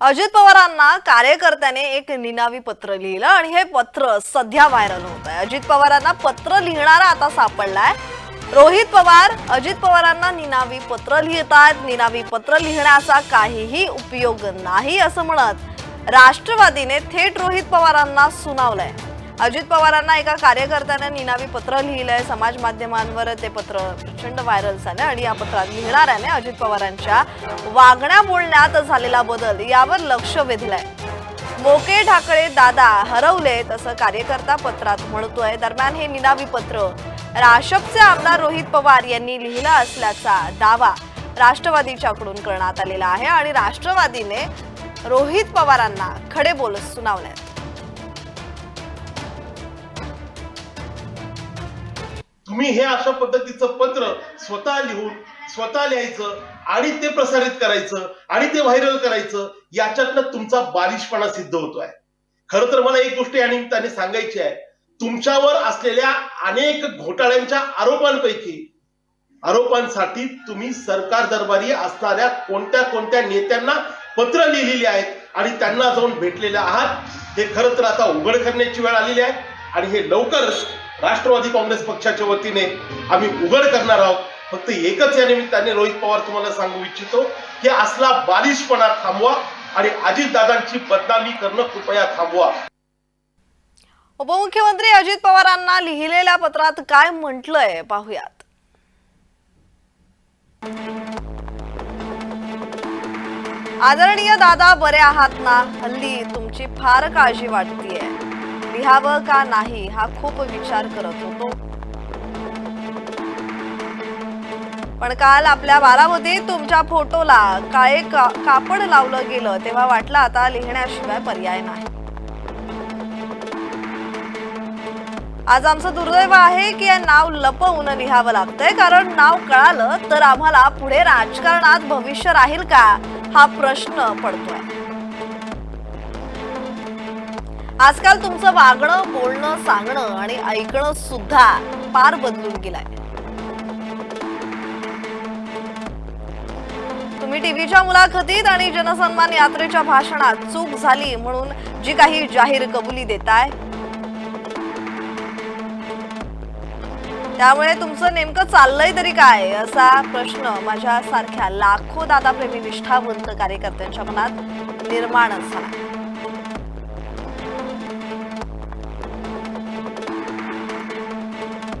अजित पवारांना कार्यकर्त्याने एक निनावी पत्र लिहिलं आणि हे पत्र सध्या व्हायरल होत आहे. अजित पवारांना पत्र लिहिणारा आता सापडलाय. रोहित पवार अजित पवारांना निनावी पत्र लिहितात. निनावी पत्र लिहिण्याचा काहीही उपयोग नाही असं म्हणत राष्ट्रवादीने थेट रोहित पवारांना सुनावलंय. अजित पवारांना एका कार्यकर्त्याने निनावी पत्र लिहिलंय. समाज माध्यमांवर ते पत्र प्रचंड व्हायरल झालं आणि या पत्रात लिहिणाऱ्याने अजित पवारांच्या. वागण्या बोलण्यात झालेला बदल यावर लक्ष वेधलंय. मोके ढाकळे दादा हरवले तसं कार्यकर्ता पत्रात म्हणतोय. दरम्यान हे निनावी पत्र राशपचे आमदार रोहित पवार यांनी लिहिलं असल्याचा दावा राष्ट्रवादीच्याकडून करण्यात आलेला आहे आणि राष्ट्रवादीने रोहित पवारांना खडे बोल सुनावले तुम्ही हे अशा पद्धतीचं पत्र स्वतः लिहून स्वतः लिहायचं आणि ते प्रसारित करायचं आणि ते व्हायरल करायचं याच्यातनं तुमचा बालिशपणा सिद्ध होतोय. खरं तर मला एक गोष्ट या निमित्ताने सांगायची आहे. तुमच्यावर असलेल्या अनेक घोटाळ्यांच्या आरोपांपैकी आरोपांसाठी तुम्ही सरकार दरबारी असणाऱ्या कोणत्या कोणत्या नेत्यांना पत्र लिहिलेली आहेत आणि त्यांना जाऊन भेटलेले आहात हे खरं तर आता उघड करण्याची वेळ आलेली आहे. आणि हे लवकरच राष्ट्रवादी काँग्रेस पक्षाच्या वतीने आम्ही उघड करणार आहोत. फक्त एकच या निमित्ताने रोहित पवार तुम्हाला सांगू इच्छितो की असला बालिशपणा थांबवा आणि अजितदादांची बदनामी करणं कृपया थांबवा. उपमुख्यमंत्री अजित पवारांना लिहिलेल्या पत्रात काय म्हटलंय पाहूयात. आदरणीय दादा बरे आहात ना? हल्ली तुमची फार काळजी वाटतीये. लिहावं का नाही हा खूप विचार करत होतो. पण काल आपल्या बारामध्ये तुमच्या फोटोला काळे का- कापड लावलं गेलं तेव्हा वाटलं आता लिहिण्याशिवाय पर्याय नाही. आज आमचं दुर्दैव आहे की या नाव लपवून लिहावं लागतंय कारण नाव कळालं तर आम्हाला पुढे राजकारणात भविष्य राहील का हा प्रश्न पडतोय. आजकाल तुमचं वागणं बोलणं सांगणं आणि ऐकणं सुद्धा फार बदलून गेलाय. तुम्ही टीव्हीच्या मुलाखतीत आणि जनसन्मान यात्रेच्या भाषणात चूक झाली म्हणून जी काही जाहीर कबुली देताय त्यामुळे तुमचं नेमकं चाललंय तरी काय असा प्रश्न माझ्या सारख्या लाखो दादाप्रेमी निष्ठावंत कार्यकर्त्यांच्या मनात निर्माण झाला.